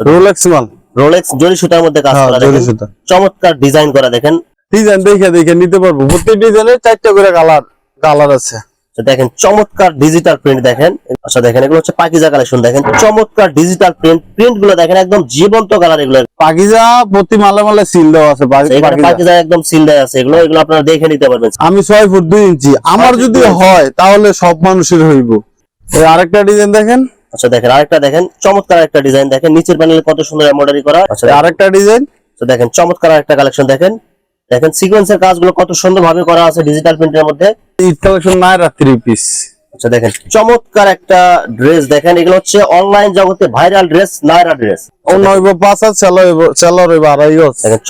Rolex মাল। Rolex জরি সুতার মধ্যে কাজ হ্যাঁ, জরি মানে সুতা। চমৎকার ডিজাইন করা দেখেন। ডিজাইন দেখে দেখে নিতে পারব। প্রত্যেক ডিজাইনে চারটা করে কালার কালার আছে। দেখেন চমৎকার ডিজিটাল প্রিন্ট দেখেন। আচ্ছা দেখেন এগুলো হচ্ছে পাকিজা কালেকশন দেখেন। চমৎকার ডিজিটাল প্রিন্ট প্রিন্টগুলো দেখেন একদম জীবন্ত কালার এগুলো। পাকিজা প্রতি মালে মালে সিল দেওয়া আছে পাকি- পাকিজা। একদম সিল দেয়া আছে। এগুলো এগুলো আপনারা দেখে নিতে পারবেন। আমি ছয় ফুট দুই ইঞ্চি। আমার যদি হয় তাহলে সব মানুষের হইব। আরেকটা ডিজাইন দেখেন। আচ্ছা দেখেন আরেকটা দেখেন চমৎকার একটা ডিজাইন দেখেন। নিচের প্যানেলে কত সুন্দর এমব্রয়ডারি করা। আচ্ছা আরেকটা ডিজাইন তো দেখেন চমৎকার একটা কালেকশন দেখেন। দেখেন সিকোয়েন্সের কাজগুলো কত সুন্দর ভাবে করা আছে ডিজিটাল প্রিন্টের মধ্যে। কালেকশন নাইরা থ্রি পিস আচ্ছা দেখেন চমৎকার একটা ড্রেস দেখেন। এগুলো হচ্ছে অনলাইন জগতে ভাইরাল ড্রেস নায়রা ড্রেস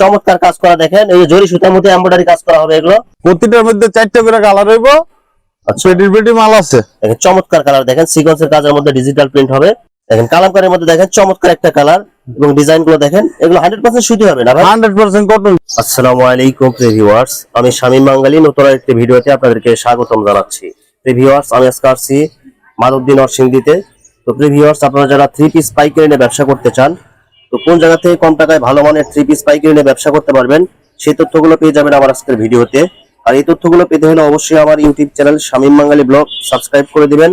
চমৎকার কাজ করা দেখেন। এই যে জরি সুতার মধ্যে এমব্রয়ডারি কাজ করা হবে এগুলো। প্রতিটার মধ্যে চারটা করে কালার হইব। আচ্ছা পেটি মাল আছে। দেখেন চমৎকার কালার দেখেন সিকোয়েন্সের কাজের মধ্যে ডিজিটাল প্রিন্ট হবে। দেখেন কালামকারের মধ্যে দেখেন চমৎকার একটা কালার এবং ডিজাইনগুলো দেখেন এগুলো হান্ড্রেড পার্সেন্ট সুতি হবে না হান্ড্রেড পার্সেন্ট কটন আসসালামু আলাইকুম ভিউয়ার্স আমি শামীম বাঙ্গালি নতুন একটি ভিডিওতে আপনাদেরকে স্বাগতম জানাচ্ছি। ভিউয়ার্স আমি আজকে আসছি মাধবদী নরসিংদীতে। তো ভিউয়ার্স আপনারা যারা থ্রি পিস পাইকারি নিয়ে ব্যবসা করতে চান তো কোন জায়গা থেকে কম টাকায় ভালো মানের থ্রি পিস পাইকারি নিয়ে ব্যবসা করতে পারবেন সেই তথ্যগুলো পেয়ে যাবেন আমার আজকের ভিডিওতে। আর এই তথ্যগুলো পেতে হলে অবশ্যই আমার YouTube channel Shamim Bangali blog subscribe করে দিবেন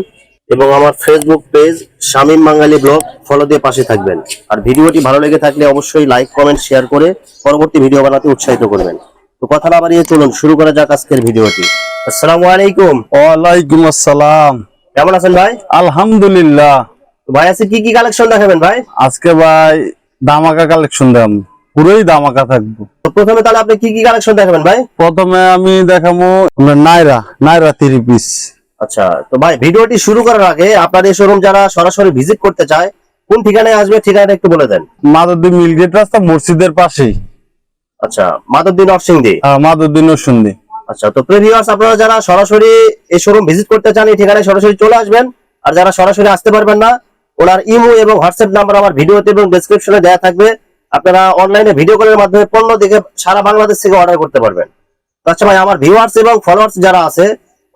এবং আমার Facebook page Shamim Bangali blog follow দিয়ে পাশে থাকবেন। আর ভিডিওটি ভালো লেগে থাকলে অবশ্যই লাইক কমেন্ট শেয়ার করে পরবর্তী ভিডিও বানাতে উৎসাহিত করবেন। তো কথা না বাড়িয়ে চলুন শুরু করা যাক আজকের ভিডিওটি। আসসালামু আলাইকুম। ওয়ালাইকুম আসসালাম। কেমন আছেন ভাই? আলহামদুলিল্লাহ। ভাই আজকে কি কি কালেকশন দেখাবেন ভাই? আজকে ভাই দামাকা কালেকশন দাম পুরোই দামাকা থাকব। প্রথমে তাহলে আপনি কি কি কালেকশন দেখাবেন ভাই? প্রথমে আমি দেখাবো নাইরা নাইরা থ্রি পিস আচ্ছা তো ভাই ভিডিওটি শুরু করার আগে আপনার এই শোরুম যারা সরাসরি ভিজিট করতে চায় কোন ঠিকানায় আসবে ঠিকানাটা একটু বলে দেন। মাদুদ্দিন মিলগেট রাস্তা মসজিদের পাশেই। আচ্ছা মাধবদী নরসিংদী। আহ, মাদুদ্দিন শুনদি আচ্ছা তো প্রিভিউয়ার্স আপনারা যারা সরাসরি এই শোরুম ভিজিট করতে চান এই ঠিকানায় সরাসরি চলে আসবেন। আর যারা সরাসরি আসতে পারবেন না ওনার ইমো এবং হোয়াটসঅ্যাপ নাম্বার আমার ভিডিওতে এবং ডেসক্রিপশনে দেওয়া থাকবে। আপনারা অনলাইনে ভিডিও কলের মাধ্যমে পণ্য দেখে সারা বাংলাদেশ থেকে অর্ডার করতে পারবেন। আচ্ছা ভাই আমার ভিউয়ার্স এবং ফলোয়ার্স যারা আছে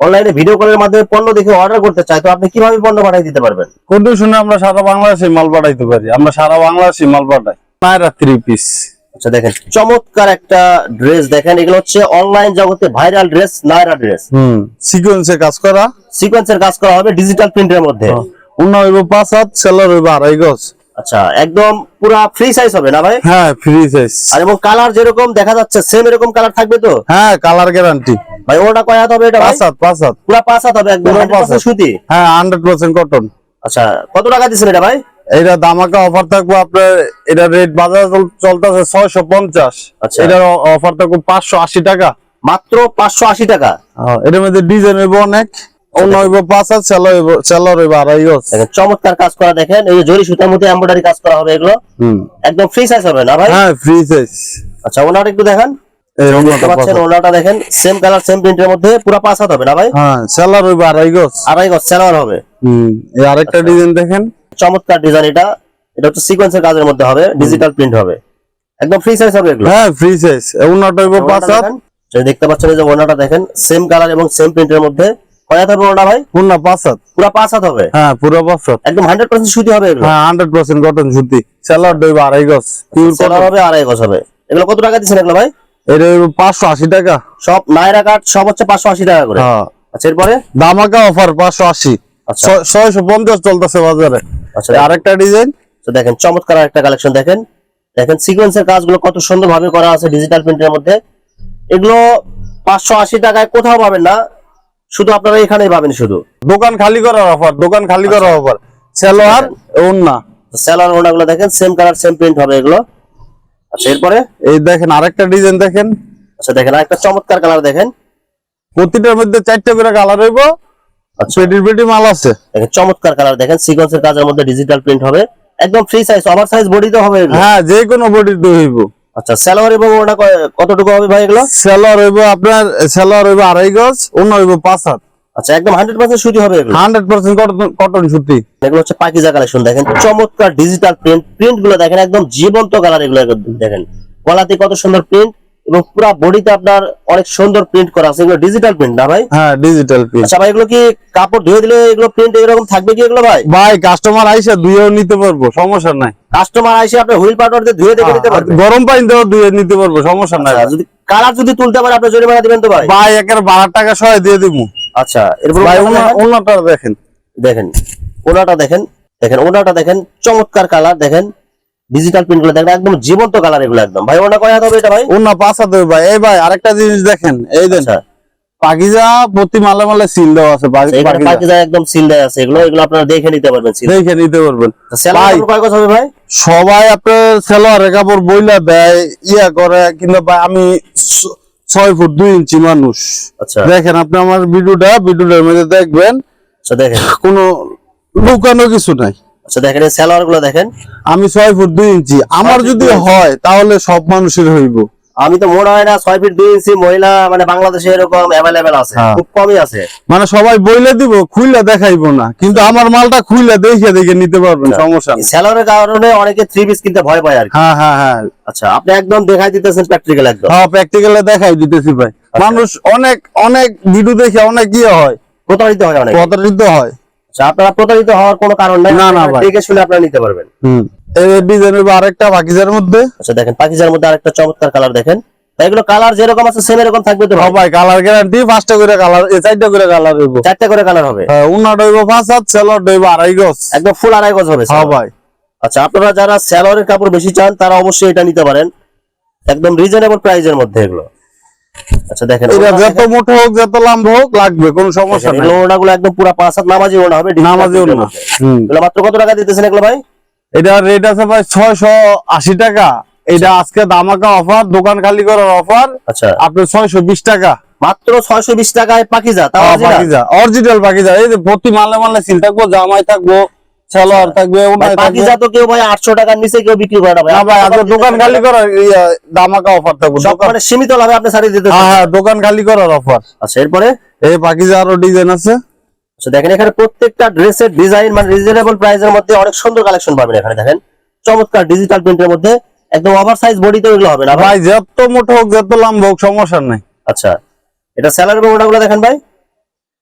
অনলাইনে ভিডিও কলের মাধ্যমে পণ্য দেখে অর্ডার করতে চায় তো আপনি কীভাবে পণ্য পাঠিয়ে দিতে পারবেন? কন্ডিশনে আমরা সারা বাংলাদেশে মাল পাঠাইতে পারি। আমরা সারা বাংলাদেশে মাল পাঠাই। নাইরা থ্রি পিস আচ্ছা দেখেন চমৎকার একটা ড্রেস দেখেন এগুলো হচ্ছে অনলাইন জগতে viral dress Naira dress hmm সিকোয়েন্সে কাজ করা। সিকোয়েন্সের কাজ করা হবে ডিজিটাল প্রিন্টের মধ্যে। অন্য হইব পাঁচ হাত সেলার হইব আড়াই গজ। আচ্ছা একদম পুরা ফ্রি সাইজ হবে না ভাই? হ্যাঁ ফ্রি সাইজ আর এবং কালার যেরকম দেখা যাচ্ছে সেম এরকম কালার থাকবে তো? হ্যাঁ কালার গ্যারান্টি ভাই ওটা কয় হাত হবে এটা পাঁচ হাত পাঁচ হাত। পুরা পাঁচ হাত হবে একদম 100% সুতি? হ্যাঁ হান্ড্রেড পার্সেন্ট কটন আচ্ছা কত টাকা দিচ্ছেন এটা ভাই? এটা দামাকা অফার থাকব আপনার এটা রেট বাজার চলতেছে ছয়শো পঞ্চাশ। আচ্ছা। এটার অফার থাকব পাঁচশো আশি টাকা। মাত্র পাঁচশো আশি টাকা। এটার মধ্যে ডিজাইন হইব অনেক। চমৎকার কাজ করা দেখেন এই জরি সুতার মধ্যে এমব্রয়ডারি কাজ করা হবে এগুলো। একদম ফ্রি সাইজ হবে না ভাই? হ্যাঁ ফ্রি সাইজ আচ্ছা ওনাটা একটু দেখেন। ওনাটা দেখেন সেম কালার সেম প্রিন্টের মধ্যে পুরা পাঁচ হাত হবে না ভাই? হ্যাঁ সেলার হইব আড়াই গজ। আড়াই গজ সেলার হবে। হুম এই আরেকটা ডিজাইন দেখেন। চমৎকার ডিজাইন এটা। এটা হচ্ছে সিকোয়েন্সের কাজের মধ্যে হবে ডিজিটাল প্রিন্ট হবে। একদম ফ্রি সাইজ হবে এগুলো। হ্যাঁ ফ্রি সাইজ পাঁচ হাত। দেখতে পাচ্ছেন যে ওনাটা দেখেন সেম কালার এবং সেম প্রিন্টের মধ্যে কয় হাত হবে ওনা ভাই পাঁচ হাত। পুরো পাঁচ হাত হবে? হ্যাঁ পুরো পাঁচ হাত। একদম হান্ড্রেড পার্সেন্ট সুতি হবে হ্যাঁ হান্ড্রেড পার্সেন্ট কটন সুতি। সেলার হইব আড়াই গজ পিওর সেলার হবে আড়াই গজ হবে। এগুলো কত টাকা দিচ্ছেন এগুলো ভাই? এটা পাঁচশো আশি টাকা। সব নাইরা কাট সব হচ্ছে পাঁচশো আশি টাকা করে। হ্যাঁ। আচ্ছা এরপরে? দামাকা অফার পাঁচশো আশি। আচ্ছা। ছয়শো পঞ্চাশ চলতেছে বাজারে। আচ্ছা আরেকটা ডিজাইন তো দেখেন চমৎকার একটা কালেকশন দেখেন। দেখেন সিকোয়েন্সের কাজগুলো কত সুন্দর ভাবে করা আছে ডিজিটাল প্রিন্টের মধ্যে। এগুলো পাঁচশো আশি টাকায় কোথাও পাবেন না। শুধু আপনারা এখানেই পাবেন শুধু। দোকান খালি করার অফার দোকান খালি করার অফার। সেলোয়ার ওন্না সেলার ওনাগুলো দেখেন সেম কালার সেম প্রিন্ট হবে এগুলো। আচ্ছা এরপরে? এই দেখেন আরেকটা ডিজাইন দেখেন। আচ্ছা দেখেন একটা চমৎকার কালার দেখেন। প্রতিটার মধ্যে চারটা করে কালার হইব। আচ্ছা। পেটির পেটি মাল আছে। দেখেন চমৎকার কালার দেখেন সিকোয়েন্সের কাজের মধ্যে ডিজিটাল প্রিন্ট হবে। একদম ফ্রি সাইজ ওভার সাইজ বডিতে হবে হ্যাঁ যে কোনো বডির তো হইব। আচ্ছা স্যালোয়ার এবং ওটা কতটুকু হবে ভাই এগুলো? স্যালোয়ার হইব আপনার স্যালোয়ার হইব আড়াই গজ অন্য হইব পাঁচ হাত। আচ্ছা একদম হান্ড্রেড পার্সেন্ট সুতি হবে এগুলো। হান্ড্রেড পার্সেন্ট কটন সুতি। এগুলো হচ্ছে পাকিজা কালেকশন দেখেন। চমৎকার ডিজিটাল প্রিন্ট প্রিন্টগুলো দেখেন একদম জীবন্ত কালার এগুলো দেখেন। কলাতে কত সুন্দর প্রিন্ট এবং পুরো বডিতে আপনার অনেক সুন্দর প্রিন্ট করা আছে। এগুলো ডিজিটাল প্রিন্ট না ভাই? হ্যাঁ ডিজিটাল প্রিন্ট আচ্ছা ভাই এগুলো কি কাপড় ধুয়ে দিলে এগুলো প্রিন্ট এরকম থাকবে কি এগুলো ভাই? ভাই কাস্টমার আইসা দুইও নিতে পারব সমস্যা নাই। কাস্টমার এসে আপনার হুইল পাউডার দিয়ে ধুয়ে দেখে নিতে পারবে। গরম পানি দেওয়া ধুয়ে নিতে পারব সমস্যা নাই। আচ্ছা, যদি কালার যদি তুলতে পারে আপনি জরিমানা দিবেন তো ভাই? ভাই একের বারো টাকা সহ দিয়ে দিব। আচ্ছা এরপর ভাই ওনাটা দেখেন। দেখেন। দেখেন ওনাটা দেখেন দেখেন ওনাটা দেখেন চমৎকার কালার দেখেন। ডিজিটাল প্রিন্টগুলো দেখেন একদম জীবন্ত কালার এগুলো একদম। ভাই ওনা কয় হাত হবে এটা ভাই? অন্য পাঁচা দেবে ভাই। এই ভাই আরেকটা জিনিস দেখেন। এই দেন আচ্ছা। পাকিজা প্রতি মালে মালে সিল দেওয়া আছে পাকিজা। একদম সিল দেয়া আছে। এগুলো এগুলো আপনারা দেখে নিতে পারবেন সিল দেখে নিতে পারবেন। হবে ভাই? সবাই আপনার সেলোয়ার কাপড় বইলা দেয় ইয়া করে কিন্তু ভাই আমি ছয় ফুট দুই ইঞ্চি মানুষ। আচ্ছা। দেখেন আপনি আমার ভিডিওটা ভিডিওটার মধ্যে দেখবেন আচ্ছা দেখেন। কোনো লুকানো কিছু নাই। আচ্ছা দেখেন এই গুলো দেখেন। আমি ছয় ফুট দুই ইঞ্চি। আমার যদি হয় তাহলে সব মানুষের হইব। আমি তো মনে হয় না ছয় ফিট দুই ইঞ্চি মহিলা মানে বাংলাদেশে এরকম অ্যাভেলেবেল আছে হ্যাঁ। খুব কমই আছে। মানে সবাই বইলে দিব খুইলা দেখাইবো না। কিন্তু আমার মালটা খুইলা দেখে দেখে নিতে পারবেন সমস্যা নেই। সেলারের কারণে অনেকে থ্রি পিস কিনতে ভয় পায় আর হ্যাঁ হ্যাঁ হ্যাঁ। আচ্ছা আপনি একদম দেখাই দিতেছেন প্র্যাকটিক্যাল একদম। হ্যাঁ প্র্যাকটিক্যালে দেখাই দিতেছি ভাই। আচ্ছা। মানুষ অনেক অনেক ভিডিও দেখে অনেক ইয়ে হয়। প্রতারিত হয় অনেক। প্রতারিত হয়। আচ্ছা আপনারা প্রতারিত হওয়ার কোনো কারণ নাই। না, না, দেখে শুনে আপনারা নিতে পারবেন। হুম। এই ডিজাইনের আরেকটা বাকিজার মধ্যে। আচ্ছা দেখেন পাকিজার মধ্যে আরেকটা চমৎকার কালার দেখেন। এগুলো কালার যেরকম আছে সেম এরকম থাকবে তো ভাই? কালার গ্যারান্টি পাঁচটা করে কালার চারটা করে কালার হইব। চারটা করে কালার হবে? হ্যাঁ উন্নাটা হইব পাঁচ হাত সেলর হইব আড়াই গজ। একদম ফুল আড়াই গজ হবে হ্যাঁ ভাই। আচ্ছা আপনারা যারা স্যালোয়ারের কাপড় বেশি চান তারা অবশ্যই এটা নিতে পারেন। একদম রিজনেবল প্রাইজের মধ্যে এগুলো। আচ্ছা দেখেন এটা যত মোটা হোক যত লম্বা হোক লাগবে কোনো সমস্যা নেই। ওড়নাগুলো একদম পুরো পাঁচ হাত নামাজি ওড়না হবে নামাজি print এর উন্না মধ্যে। হুম। এগুলো মাত্র কত টাকা দিতেছেন এগুলো ভাই? এটা রেট আছে ভাই ছয়শো আশি টাকা। এটা আজকে দামাকা অফার দোকান খালি করার অফার আচ্ছা। আপনার ছয়শো বিশ টাকা। মাত্র ছয়শো বিশ টাকায় পাকিজা তাও original? পাকিজা অরিজিনাল পাকিজা। এই যে প্রতি মালে মালে সিল থাকব জামাই থাকব সালোয়ার থাকবে ভাই, উন্নায় তো কেউ ভাই আটশো টাকার নিচে কেউ বিক্রি করে না ভাই। না ভাই আজকে দোকান খালি করার দামাকা অফার থাকব মানে সীমিত লাভে আপনি সারি দিতে হ্যাঁ হ্যাঁ দোকান খালি করার অফার আচ্ছা এরপরে? এই পাকিজা আরও ডিজাইন আছে। আচ্ছা দেখেন এখানে প্রত্যেকটা ড্রেসের ডিজাইন মানে রিজনেবল প্রাইসের মধ্যে অনেক সুন্দর কালেকশন পাবেন এখানে দেখেন। চমৎকার ডিজিটাল প্রিন্টের মধ্যে একদম ওভার সাইজ বডিতে হবে না ভাই। যত মোটা হোক যত লম্বা হোক সমস্যা নাই। আচ্ছা এটা স্যালারি দেখেন ভাই।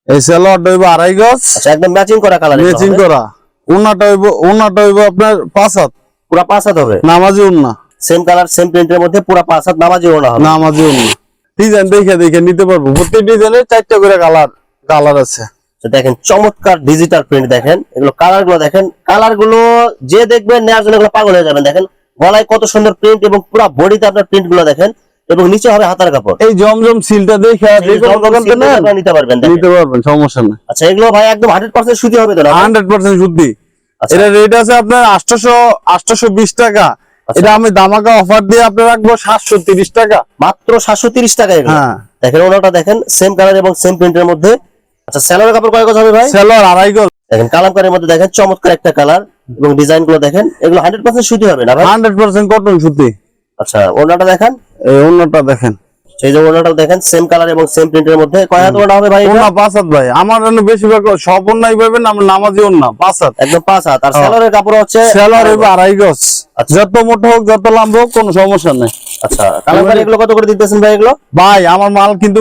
এই হইব আড়াই গজ। আচ্ছা একদম ম্যাচিং করা কালার ম্যাচিং করা। উন্নাটা হইব উন্নাটা হইব আপনার পাঁচ হাত। পুরো পাঁচ হাত হবে? নামাজি উন্না। সেম কালার সেম প্রিন্টের মধ্যে পুরো পাঁচ হাত নামাজি ওড়না হবে। নামাজি উন্না। ডিজাইন দেখে দেখে নিতে পারব। প্রতি ডিজাইনের চারটা করে কালার কালার আছে। দেখেন চমৎকার ডিজিটাল প্রিন্ট দেখেন। এগুলো কালারগুলো দেখেন। কালারগুলো যে দেখবেন নেওয়ার জন্য এগুলো পাগল হয়ে যাবেন। দেখেন গলায় কত সুন্দর প্রিন্ট এবং পুরো বডিতে আপনার প্রিন্টগুলো দেখেন। এবং নিচে হবে হাতার কাপড়। এই জমজম সিলটা দেখে যে কোনো দোকান থেকে নিতে পারবেন নিতে পারবেন সমস্যা নাই। আচ্ছা এগুলো ভাই একদম হান্ড্রেড পার্সেন্ট সুতি হবে তো না? হান্ড্রেড পার্সেন্ট শুদ্ধি আচ্ছা। এটা রেট আছে আপনার আটশোশো আটশোশো বিশ টাকা। আচ্ছা। এটা আমি দামাকা অফার দিয়ে আপনার রাখব সাতশো তিরিশ টাকা। মাত্র সাতশো তিরিশ টাকা এগুলো। হ্যাঁ। দেখেন ওনাটা দেখেন সেম কালার এবং সেম প্রিন্টের মধ্যে। আচ্ছা স্যালোয়ার কাপড় কয় গজ হবে ভাই? সেলর আড়াই গজ। দেখেন কালামকারের মধ্যে দেখেন চমৎকার একটা কালার এবং ডিজাইনগুলো দেখেন এগুলো হান্ড্রেড পার্সেন্ট সুতি হবে না হান্ড্রেড পার্সেন্ট কটন সুতি। আচ্ছা ওনাটা দেখেন? এই অন্যটা দেখেন। সেই যে ওনাটাও দেখেন সেম কালার এবং সেম প্রিন্টের মধ্যে। কয় হাত ওনা হবে ভাই? ওন্না পাঁচ হাত ভাই। আমার জন্য বেশিরভাগ সব অন্যায় পাবেন আমরা নামাজি ওন্না পাঁচ হাত। একদম পাঁচ হাত। আর হ্যাঁ। কাপড় হচ্ছে সেলর আড়াই গজ। আচ্ছা। যত মোটা হোক যত লম্বা হোক কোনো সমস্যা নেই। আচ্ছা কালামকারি এগুলো কত করে দিতেছেন ভাই এগুলো? ভাই আমার মাল কিন্তু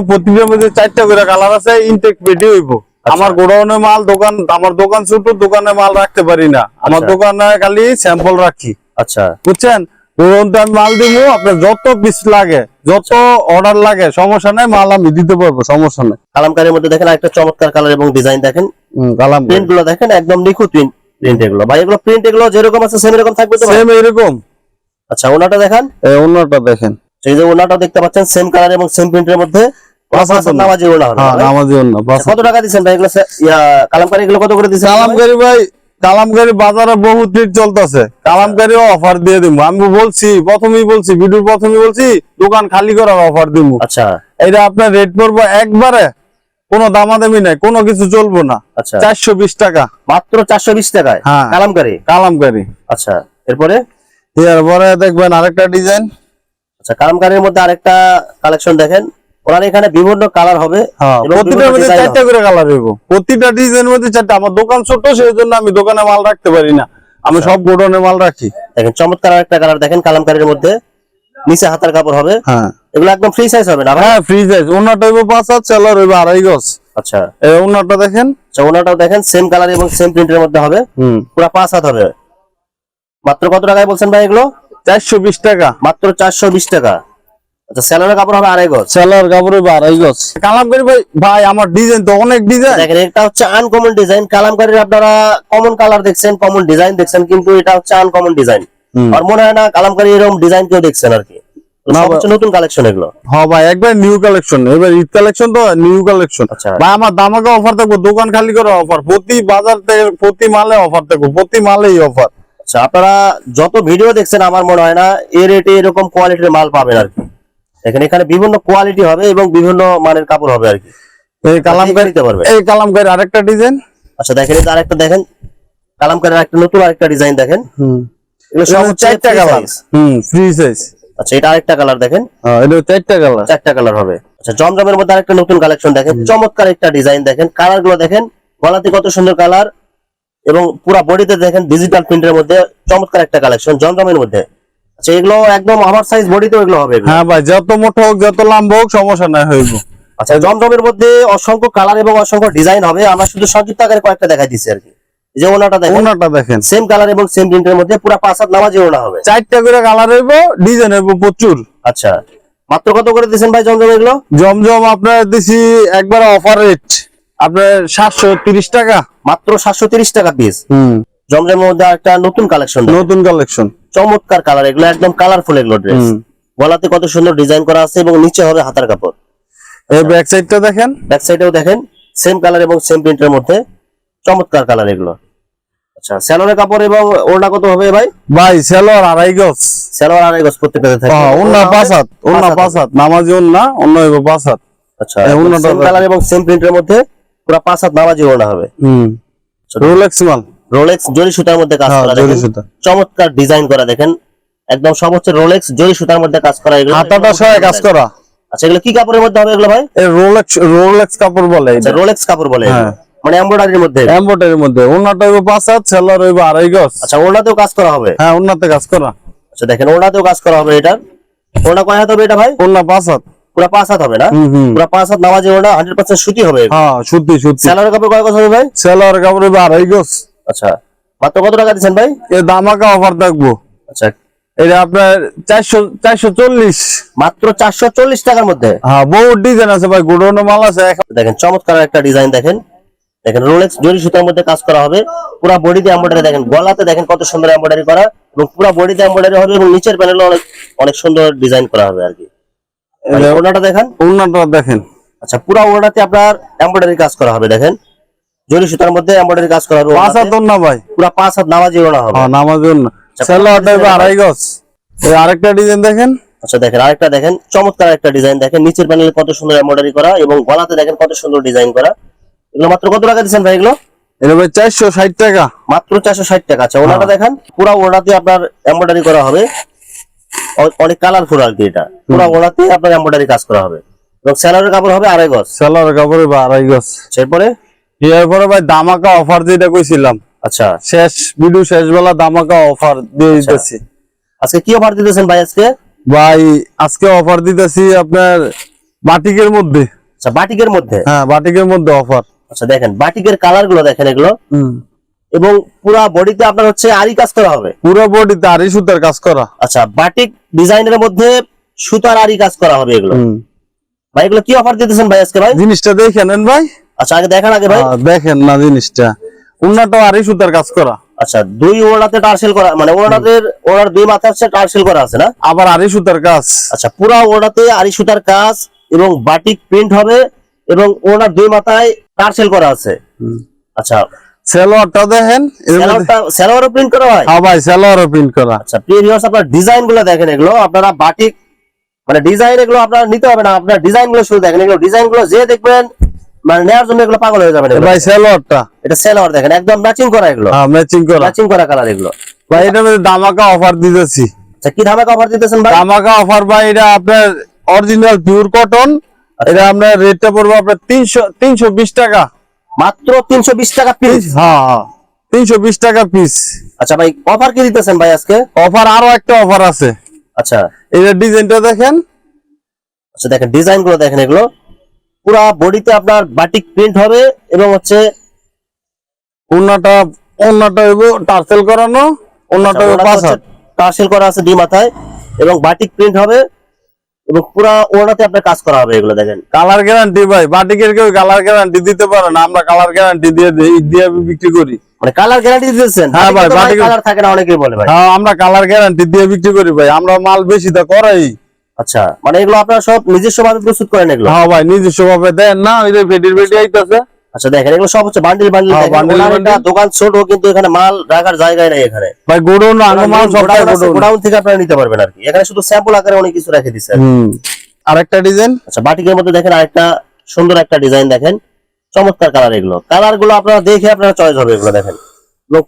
মধ্যে চারটা করে কালার আছে ইনটেক পেটি হইব। আচ্ছা। আমার গোডাউনে মাল দোকান আমার দোকান ছোট দোকানে মাল রাখতে পারি না। আমার আচ্ছা। দোকানে খালি স্যাম্পল রাখি। আচ্ছা। বুঝছেন? মাল দিব আপনার যত পিস লাগে যত অর্ডার লাগে সমস্যা নাই মাল আমি দিতে পারব সমস্যা নাই। কালামকারির মধ্যে দেখেন একটা চমৎকার কালার এবং ডিজাইন দেখেন। কালাম প্রিন্টগুলো দেখেন একদম নিখুঁত প্রিন্ট এগুলো। ভাই এগুলো প্রিন্ট এগুলো যেরকম আছে সেম এরকম থাকবে তো সেম এরকম। আচ্ছা ওনাটা দেখেন। এই অন্যটা দেখেন। সেই যে ওনাটা দেখতে পাচ্ছেন সেম কালার এবং সেম প্রিন্টের মধ্যে। নামাজি ওনা হ্যাঁ নামাজি আচ্ছা, কত টাকা দিচ্ছেন ভাই? এগুলো কালামকারি এগুলো কত করে দিচ্ছেন? কালামকারি ভাই কালামকারি বাজারে বহু ট্রিট চলতেছে। কালামকারি অফার দিয়ে দিব আমি বলছি প্রথমেই বলছি ভিডিওর প্রথমেই বলছি দোকান খালি করার অফার দিব আচ্ছা। এটা আপনার রেট পড়ব একবারে কোনো দামাদামি নাই কোনো কিছু চলবো না। আচ্ছা। চারশো বিশ টাকা। মাত্র চারশো বিশ টাকায়? হ্যাঁ। কালামকারি? কালামকারি। আচ্ছা। এরপরে? এরপরে দেখবেন আরেকটা ডিজাইন আচ্ছা কালামকারির মধ্যে আরেকটা কালেকশন দেখেন। ওনার এখানে বিভিন্ন কালার হবে। হ্যাঁ প্রতিটার মধ্যে চারটা করে কালার হইব। প্রতিটা ডিজাইনের মধ্যে চারটা। আমার দোকান ছোট সেই জন্য আমি দোকানে মাল রাখতে পারি না। আমি আচ্ছা। সব গোডাউনে মাল রাখি। দেখেন চমৎকার একটা কালার দেখেন কালামকারির মধ্যে। নিচে হাতার কাপড় হবে। হ্যাঁ। এগুলো একদম ফ্রি সাইজ হবে না হ্যাঁ ফ্রি সাইজ ওনাটা হইব পাঁচ হাত সেলার হইব আড়াই গজ। আচ্ছা। এই ওনাটা দেখেন। আচ্ছা ওনাটাও দেখেন সেম কালার এবং সেম প্রিন্টের মধ্যে হবে। হুম। পুরো পাঁচ হাত হবে। মাত্র কত টাকায় বলছেন ভাই এগুলো? চারশো বিশ টাকা। মাত্র চারশো বিশ টাকা। আচ্ছা স্যালোনের কাপড় হবে আড়াই গজ। সেলার কাপড় হইব আড়াই গজ। কালামকারী ভাই ভাই আমার ডিজাইন তো অনেক ডিজাইন দেখেন এটা হচ্ছে আনকমন ডিজাইন কালামকারীর আপনারা কমন কালার দেখছেন কমন ডিজাইন দেখছেন কিন্তু এটা হচ্ছে আনকমন ডিজাইন আর মনে হয় না কালামকারী এরকম ডিজাইন কেউ দেখছেন আর কি। নতুন কালেকশন এগুলো। হ্যাঁ ভাই একবার নিউ কালেকশন এবার ঈদ কালেকশন তো নিউ কালেকশন আচ্ছা। ভাই আমার দামাকে অফার থাকব দোকান খালি করে অফার প্রতি বাজার থেকে প্রতি মালে অফার থাকব প্রতি মালেই অফার আচ্ছা আপনারা যত ভিডিও দেখছেন আমার মনে হয় না এই রেটে এরকম কোয়ালিটির মাল পাবেন আর কি। দেখেন এখানে বিভিন্ন কোয়ালিটি হবে এবং বিভিন্ন মানের কাপড় হবে আর কি। এই কালামকারী নিতে পারবে এই কালামকারী আরেকটা ডিজাইন আচ্ছা দেখেন এটা আরেকটা দেখেন কালামকারীর একটা নতুন আরেকটা ডিজাইন দেখেন। হুম। এগুলো সব চারটা কালার হুম ফ্রি সাইজ আচ্ছা এটা আরেকটা কালার দেখেন। হ্যাঁ এটা চারটা কালার চারটা কালার হবে। আচ্ছা জমজমের মধ্যে আরেকটা নতুন কালেকশন দেখেন। চমৎকার একটা ডিজাইন দেখেন। কালারগুলো দেখেন গলাতে কত সুন্দর কালার এবং পুরো বডিতে দেখেন ডিজিটাল প্রিন্টের মধ্যে চমৎকার একটা কালেকশন জমজমের মধ্যে। আচ্ছা এগুলো একদম ওভার সাইজ বডিতে এগুলো হবে হ্যাঁ ভাই যত মোটা হোক যত লম্বা হোক সমস্যা নাই হইব। আচ্ছা জমজমের মধ্যে অসংখ্য কালার এবং অসংখ্য ডিজাইন হবে। আমরা শুধু সংক্ষিপ্ত আকারে কয়েকটা দেখাই দিচ্ছি আর কি। যে ওনাটা দেখেন। ওনাটা দেখেন। সেম কালার এবং সেম প্রিন্টের মধ্যে পুরো পাঁচ হাত নামাজি ওনা হবে। চারটা করে কালার হইব ডিজাইন হইব প্রচুর। আচ্ছা মাত্র কত করে দিচ্ছেন ভাই জমজম এগুলো? জমজম আপনার দিছি একবার অফার রেট আপনার সাতশো তিরিশ টাকা। মাত্র সাতশো তিরিশ টাকা পিস হুম। জমজমের মধ্যে একটা নতুন কালেকশন নতুন কালেকশন চমৎকার কালার এগুলো একদম কালারফুল এগুলো ড্রেস গলাতে কত সুন্দর ডিজাইন করা আছে এবং নিচে হবে হাতার কাপড়। এই ব্যাক সাইডটা দেখেন। ব্যাক সাইডেও দেখেন সেম কালার এবং সেম প্রিন্টের মধ্যে চমৎকার কালার এগুলো। আচ্ছা স্যালোনের কাপড় এবং ওড়না কত হবে ভাই? ভাই সেলোর আড়াই গজ। স্যালোয়ার আড়াই গজ প্রত্যেকটাতে থাকে হ্যাঁ ওড়না পাঁচ হবে হাত অন্য পাঁচ হাত। নামাজি অন্য অন্য হইব পাঁচ হাত। আচ্ছা ওড়নাটা সেম কালার এবং সেম প্রিন্টের মধ্যে পুরো পাঁচ হাত নামাজি ওড়না হবে। হুম। রোলেক্স মাল। রোলেক্স জরি সুতার মধ্যে কাজ হ্যাঁ, করা জরি দেখেন। সুতা। চমৎকার ডিজাইন করা দেখেন। একদম হচ্ছে রোলেক্স জরি সুতার মধ্যে কাজ করা এগুলো। হাতাটা সহ কাজ করা। আচ্ছা এগুলো কি কাপড়ের মধ্যে হবে এগুলো ভাই? রোলেক্স রোলেক্স কাপড় বলে আচ্ছা রোলেক্স কাপড় বলে হ্যাঁ। মানে এমব্রয়ডারির মধ্যে? এম্বোটারির মধ্যে। অন্যটা হইব পাঁচ হাত সেলোর হইব আড়াই গজ। আচ্ছা ওড়নাতেও কাজ করা হবে? হ্যাঁ অন্যতে কাজ করা। আচ্ছা দেখেন ওড়নাতেও কাজ করা হবে এটা। ওড়না কয় হাত হবে এটা ভাই? অন্য পাঁচ হাত। পুরো পাঁচ হাত হবে না? পুরো পাঁচ হাত নামাজি হান্ড্রেড পার্সেন্ট সুতি হবে। হ্যাঁ সত্যি সত্যি স্যালোয়ার কাপড় কয় গজ হবে ভাই? সেলোর কাপড় হইব আড়াই গজ। আচ্ছা মাত্র কত টাকা দিচ্ছেন ভাই? এ দামাকা অফার থাকব। আচ্ছা। এটা আপনার চারশো চারশো চল্লিশ। মাত্র চারশো চল্লিশ টাকার মধ্যে? হ্যাঁ বহু ডিজাইন আছে ভাই গোডাউনে মাল আছে দেখেন চমৎকার একটা ডিজাইন দেখেন। দেখেন রোলেক্স জরি সুতার মধ্যে কাজ করা হবে। পুরো বডিতে এমব্রয়ডারি দেখেন গলাতে দেখেন কত সুন্দর এমব্রয়ডারি করা। এবং পুরো বডিতে এমব্রয়ডারি হবে এবং নিচের প্যানেলে অনেক অনেক সুন্দর ডিজাইন করা হবে আর কি। ওড়নাটা দেখেন। অন্যটা দেখেন। আচ্ছা পুরো ওড়নাতে আপনার এমব্রয়ডারি কাজ করা হবে দেখেন। জরি সুতার মধ্যে এমব্রয়ডারি কাজ করা পাঁচ ওড়নাতে। হাত অন্য ভাই। পুরো পাঁচ হাত নামাজি ওড়না হবে। হ্যাঁ নামাজ আচ্ছা, হইব আড়াই গজ। এই আরেকটা ডিজাইন দেখেন। আচ্ছা দেখেন আরেকটা দেখেন। চমৎকার একটা ডিজাইন দেখেন। নিচের প্যানেলে কত সুন্দর এমব্রয়ডারি করা এবং গলাতে দেখেন কত সুন্দর ডিজাইন করা। এগুলো মাত্র কত টাকা দিচ্ছেন ভাই এগুলো? ভাই চারশো ষাট টাকা। মাত্র চারশো ষাট টাকা। আচ্ছা ওনাটা হ্যাঁ। দেখেন পুরো ওনাতে আপনার এমব্রয়ডারি করা হবে। অনেক কালারফুল আর কি এটা। পুরো ওনাতে আপনার এমব্রয়ডারি কাজ করা হবে। এবং স্যালারের কাপড় হবে আড়াই গজ। সেলোয়ার কাপড় হইব আড়াই গজ। এরপরে? এরপরে ভাই দামাকা অফার যেটা কইছিলাম আচ্ছা। শেষ ভিডিও শেষ বেলা দামাকা অফার দিয়ে দিতেছি। আজকে কি অফার দিতেছেন ভাই আজকে? ভাই আজকে অফার দিতেছি আপনার বাটিকের মধ্যে। আচ্ছা বাটিকের মধ্যে? হ্যাঁ বাটিকের মধ্যে অফার আচ্ছা দেখেন বাটিকের কালারগুলো দেখেন এগুলো। এবং পুরা বডিতে আপনার হচ্ছে আরি কাজ করা হবে? পুরো বডিতে আড়ি সুতার কাজ করা। আচ্ছা বাটিক ডিজাইনের মধ্যে সুতার আরি কাজ করা হবে এগুলো। ভাই এগুলো কি অফার দিতেছেন ভাই আজকে ভাই? জিনিসটা দেখে নেন ভাই। আচ্ছা আগে দেখান আগে ভাই। দেখেন না জিনিসটা। উন্নাটাও আড়ি সুতার কাজ করা। আচ্ছা দুই ওড়াতে টার্সেল করা মানে ওড়াতের ওড়ার দুই মাথা হচ্ছে টার্সেল করা আছে না? আবার আড়ি সুতার কাজ। আচ্ছা পুরা ওড়াতে আড়ি সুতার কাজ এবং বাটিক প্রিন্ট হবে এবং ওড়ার দুই মাথায় টার্সেল করা আছে। আচ্ছা। সেলোয়ারটা দেখেন স্যালোয়ারও প্রিন্ট করা হয়? হ্যাঁ ভাই সেলোয়ারও প্রিন্ট করা। আচ্ছা প্রিয় ভিউয়ার্স আপনার ডিজাইনগুলো দেখেন এগুলো। আপনারা বাটিক মানে ডিজাইন এগুলো আপনারা নিতে হবে না। আপনার ডিজাইনগুলো শুধু দেখেন। এগুলো ডিজাইনগুলো যে দেখবেন মানে নেওয়ার জন্য এগুলো পাগল হয়ে এগুলো। ভাই সেলোয়ারটা এটা সেলোয়ার দেখেন একদম ম্যাচিং করা এগুলো। হ্যাঁ ম্যাচিং করা। ম্যাচিং করা কালার এগুলো। ভাই এটা মধ্যে দামাকা অফার দিতেছি। আচ্ছা কি ধামে কভার দিতেছেন ভাই? দামাকা অফার ভাই এটা আপনার অরিজিনাল পিওর কটন এটা আপনার রেটটা পড়বে আপনার তিনশো তিনশো বিশ টাকা। মাত্র তিনশো বিশ টাকা পিস হ্যাঁ হ্যাঁ। তিনশো বিশ টাকা পিস আচ্ছা ভাই অফার কি দিতেছেন ভাই আজকে? অফার আরও একটা অফার আছে। আচ্ছা। এটা ডিজাইনটা দেখেন। আচ্ছা দেখেন ডিজাইনগুলো দেখেন এগুলো। পুরা বডিতে আপনার বাটিক প্রিন্ট হবে এবং হচ্ছে টার্সেল করানো অন্যটা পাঁচ হাত। টার্সেল করা আছে দুই মাথায় এবং বাটিক প্রিন্ট হবে এবং পুরা আপনার কাজ করা হবে এগুলো দেখেন। কালার গ্যারান্টি ভাই বাটিকের কেউ কালার গ্যারান্টি দিতে পারে না আমরা কালার গ্যারান্টি দিয়ে দিয়ে বিক্রি করি। মানে কালার গ্যারান্টি দিতেছেন? হ্যাঁ ভাই, বাটিকের- কালার থাকে না অনেকেই বলে ভাই। হ্যাঁ আমরা কালার গ্যারান্টি দিয়ে বিক্রি করি ভাই আমরা মাল বেশি তা করাই। আচ্ছা মানে এগুলো আপনারা সব নিজস্ব ভাবে প্রস্তুত করেন এগুলো? হ্যাঁ ভাই নিজস্ব ভাবে দেন না ওই যে ভেটির ভেটি আইতাছে। আচ্ছা দেখেন এগুলো সব হচ্ছে বান্ডিল বান্ডিল হ্যাঁ, bundle। দোকান ছোট কিন্তু এখানে মাল রাখার জায়গায় নাই এখানে। ভাই গোডাউন মাল গোডাউন থেকে আপনারা নিতে পারবেন আর কি। এখানে শুধু স্যাম্পল আকারে অনেক কিছু রেখে। হুম আরেকটা ডিজাইন আচ্ছা বাটিকের মধ্যে দেখেন আরেকটা সুন্দর একটা ডিজাইন দেখেন। চমৎকার কালার এগুলো। কালারগুলো আপনারা দেখে আপনারা চয়েস হবে এগুলো দেখেন।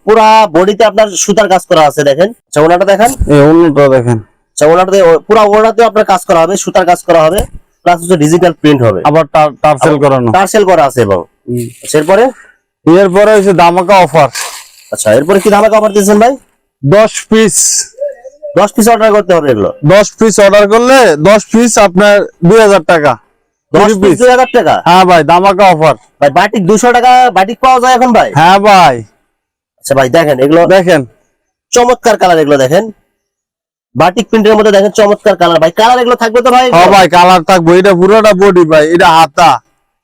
পুরা বডিতে আপনার সুতার কাজ করা আছে দেখেন। আচ্ছা ওনাটা দেখেন। অন্যটা দেখেন। আচ্ছা ওনাটাতে পুরা ওনাটাতে আপনার কাজ করা হবে সুতার কাজ করা হবে প্লাস হচ্ছে ডিজিটাল প্রিন্ট হবে। আবার টার্সেল করানো। টার্সেল করা আছে এবং। আচ্ছা, এরপরে? এরপরে হচ্ছে দামাকা অফার আচ্ছা এরপরে কি ধামাকা অফার দিয়েছেন ভাই? দশ পিস দশ পিস অর্ডার করতে হবে এগুলো। দশ পিস অর্ডার করলে দশ পিস আপনার দুই হাজার টাকা। দশ কুড়ি পিস পিস দুই হাজার টাকা? হ্যাঁ ভাই দামাকা অফার ভাই বাটিক দুশো টাকা বাটিক পাওয়া যায় এখন ভাই? হ্যাঁ ভাই। আচ্ছা ভাই দেখেন এগুলো দেখেন। চমৎকার কালার এগুলো দেখেন। বাটিক প্রিন্টের মধ্যে দেখেন চমৎকার কালার ভাই কালার এগুলো থাকবে তো ভাই? হ্যাঁ ভাই কালার থাকব। এটা পুরোটা বডি ভাই এটা হাতা।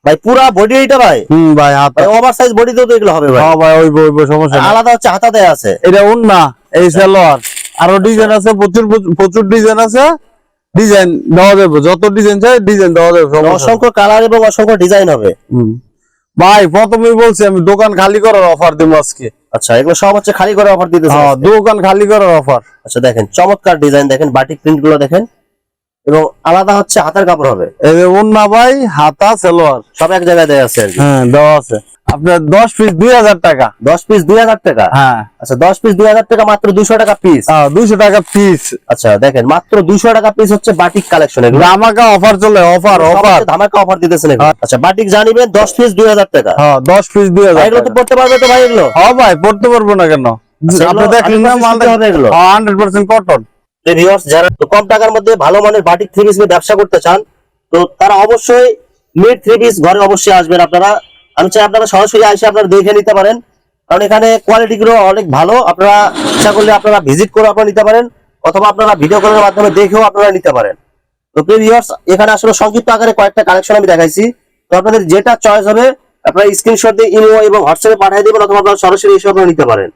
ভাই পুরা বডি এটা ভাই? হুম ভাই হাতা। ভাই ওভার সাইজ বডিতেও তো এগুলো হবে ভাই। হ্যাঁ ভাই ওই বই সমস্যা। আলাদা হচ্ছে হাতা দেয়া আছে। এটা উন্না এই সালোয়ার। আরও ডিজাইন আছে প্রচুর প্রচুর ডিজাইন আছে। ডিজাইন দেওয়া যাবে যত ডিজাইন চাই ডিজাইন দেওয়া যাবে অসংখ্য কালার এবং অসংখ্য ডিজাইন হবে। হুম। ভাই প্রথমেই বলছি আমি দোকান খালি করার অফার দিব আজকে। আচ্ছা এগুলো সব হচ্ছে খালি করার অফার দিতে হ্যাঁ দোকান খালি করার অফার আচ্ছা দেখেন চমৎকার ডিজাইন দেখেন বাটিক প্রিন্টগুলো দেখেন এবং আলাদা হচ্ছে হাতার কাপড় হবে। এই যে ওন্না ভাই হাতা সালোয়ার। সব এক জায়গায় দেয়া আছে আর কি। হ্যাঁ দেওয়া আছে। আপনার দশ পিস দুই হাজার টাকা। দশ পিস দুই হাজার টাকা? হ্যাঁ। আচ্ছা দশ পিস দুই হাজার টাকা মাত্র দুশো টাকা পিস দুইশো টাকা পিস আচ্ছা দেখেন মাত্র দুশো টাকা পিস হচ্ছে বাটিক কালেকশন এগুলো। দামাকা অফার চলে অফার অফার ধামাকা অফার দিতেছেন এগুলো। আচ্ছা বাটিক জানিবেন দশ পিস দুই হাজার টাকা। হ্যাঁ দশ পিস দুই হাজার এগুলো তো পড়তে পারবে তো ভাই এগুলো? হ্যাঁ ভাই পড়তে পারব না কেন? আচ্ছা, আপনি দেখলেন না মাল এগুলো? হান্ড্রেড পার্সেন্ট কটন যারা কম টাকার মধ্যে ভালো মানের বাটিক থ্রি পিস ব্যবসা করতে চান তো তারা অবশ্যই মিড থ্রি পিস ঘরে অবশ্যই আসবেন আপনারা। আমি চাই আপনারা সরাসরি এসে আপনারা দেখে নিতে পারেন। কারণ এখানে কোয়ালিটি গুলো অনেক ভালো। আপনারা ইচ্ছা করলে আপনারা ভিজিট করে আপনারা নিতে পারেন, অথবা আপনারা ভিডিও কলের মাধ্যমে দেখেও আপনারা নিতে পারেন। তো ভিউয়ার্স এখানে আসলে সংক্ষিপ্ত আকারে কয়েকটা কালেকশন আমি দেখাইছি। তো আপনাদের যেটা চয়েস হবে, আপনারা স্ক্রিনশট দিয়ে ইমো এবং হোয়াটসঅ্যাপে পাঠিয়ে দেবেন, অথবা আপনারা সরাসরি এসে আপনারা নিতে পারেন।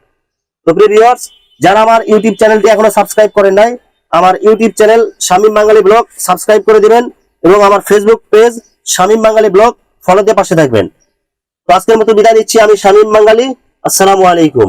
তো ভিউয়ার্স যারা আমার ইউটিউব চ্যানেলটি এখনও সাবস্ক্রাইব করেন নাই, আমার YouTube channel Shamim Bangali blog subscribe করে দিবেন, এবং আমার Facebook page Shamim Bangali blog follow দিয়ে পাশে থাকবেন। আজকের মতো বিদায় নিচ্ছি আমি শামীম বাঙালি আসসালামু আলাইকুম।